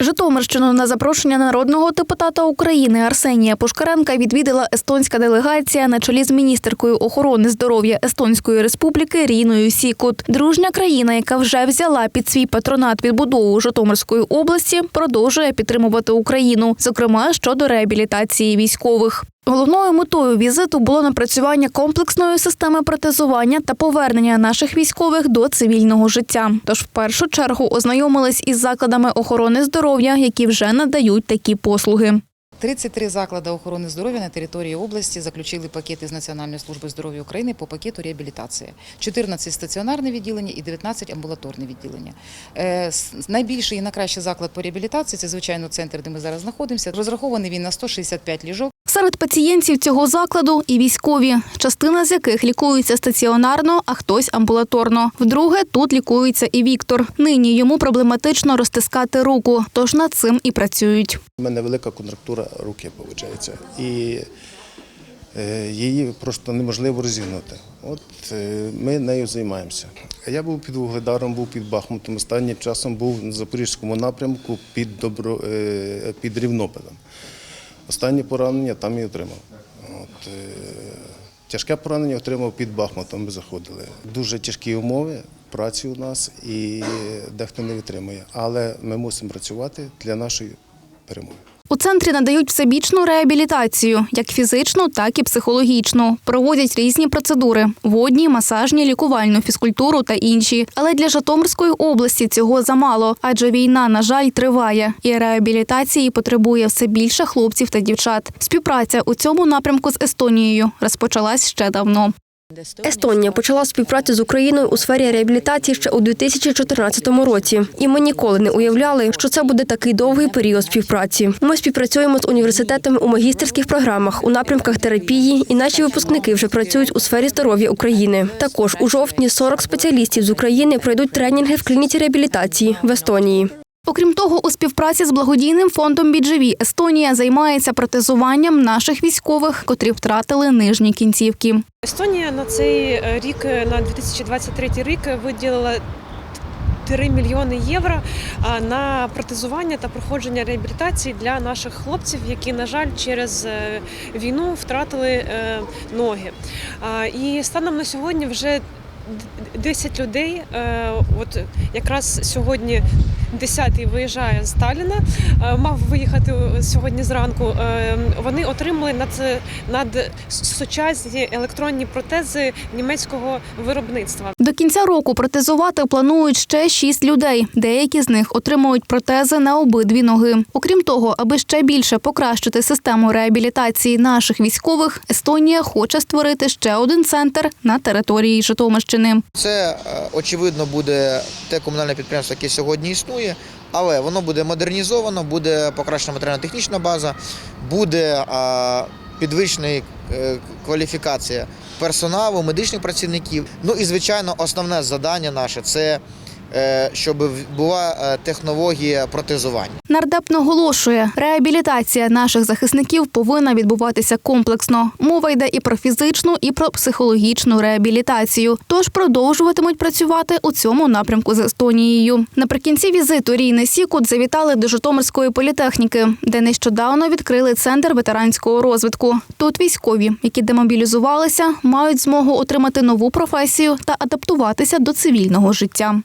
Житомирщину на запрошення народного депутата України Арсенія Пушкаренка відвідала естонська делегація на чолі з міністеркою охорони здоров'я Естонської республіки Ріною Сікут. Дружня країна, яка вже взяла під свій патронат відбудову Житомирської області, продовжує підтримувати Україну, зокрема щодо реабілітації військових. Головною метою візиту було напрацювання комплексної системи протезування та повернення наших військових до цивільного життя. Тож в першу чергу ознайомились із закладами охорони здоров'я, які вже надають такі послуги. 33 заклади охорони здоров'я на території області заключили пакети з Національної служби здоров'я України по пакету реабілітації. 14 стаціонарне відділення і 19 амбулаторне відділення. Е, Найбільший і найкращий заклад по реабілітації це, звичайно, центр, де ми зараз знаходимося. Розрахований він на 165 ліжок. Серед пацієнтів цього закладу і військові, частина з яких лікується стаціонарно, а хтось амбулаторно. Вдруге тут лікується і Віктор. Нині йому проблематично розтискати руку, тож над цим і працюють. У мене велика контрактура руки, виходить. І е, її просто неможливо розігнути. От е, ми нею займаємося. Я був під Вугледаром, був під Бахмутом. Останнім часом був на Запорізькому напрямку під, Добро, е, під Рівнополем. Останнє поранення там і отримав. От, е, тяжке поранення отримав під Бахмутом. Ми заходили. Дуже тяжкі умови праці у нас і дехто не витримує. Але ми мусимо працювати для нашої перемоги. У центрі надають всебічну реабілітацію, як фізичну, так і психологічну. Проводять різні процедури: водні, масажні, лікувальну, фізкультуру та інші. Але для Житомирської області цього замало, адже війна, на жаль, триває, і реабілітації потребує все більше хлопців та дівчат. Співпраця у цьому напрямку з Естонією розпочалась ще давно. Естонія почала співпрацю з Україною у сфері реабілітації ще у 2014 році, і ми ніколи не уявляли, що це буде такий довгий період співпраці. Ми співпрацюємо з університетами у магістерських програмах у напрямках терапії, і наші випускники вже працюють у сфері здоров'я України. Також у жовтні 40 спеціалістів з України пройдуть тренінги в клініці реабілітації в Естонії. Окрім того, у співпраці з благодійним фондом «Біджеві» Естонія займається протезуванням наших військових, котрі втратили нижні кінцівки. Естонія на цей е, рік, е, на 2023 рік, виділила 3 мільйони євро на протезування та проходження реабілітації для наших хлопців, які, на жаль, через е, війну втратили ноги. І станом на сьогодні вже д- 10 людей. От якраз сьогодні 10-й виїжджає з Таліна, е, мав виїхати сьогодні зранку. Е, Вони отримали над, над сучасні електронні протези німецького виробництва. До кінця року протезувати планують ще шість людей. Деякі з них отримують протези на обидві ноги. Окрім того, аби ще більше покращити систему реабілітації наших військових, Естонія хоче створити ще один центр на території Житомирщини. Це е, очевидно буде те комунальне підприємство, яке сьогодні існує, але воно буде модернізовано, буде покращена матеріально-технічна база, буде підвищена е, кваліфікація персоналу, медичних працівників. Ну і звичайно, основне завдання наше це щоб була е, технологія протезування. Нардеп наголошує, реабілітація наших захисників повинна відбуватися комплексно. Мова йде і про фізичну, і про психологічну реабілітацію. Тож продовжуватимуть працювати у цьому напрямку з Естонією. Наприкінці візиту Рійни Сікут завітали до Житомирської політехніки, де нещодавно відкрили центр ветеранського розвитку. Тут військові, які демобілізувалися, мають змогу отримати нову професію та адаптуватися до цивільного життя.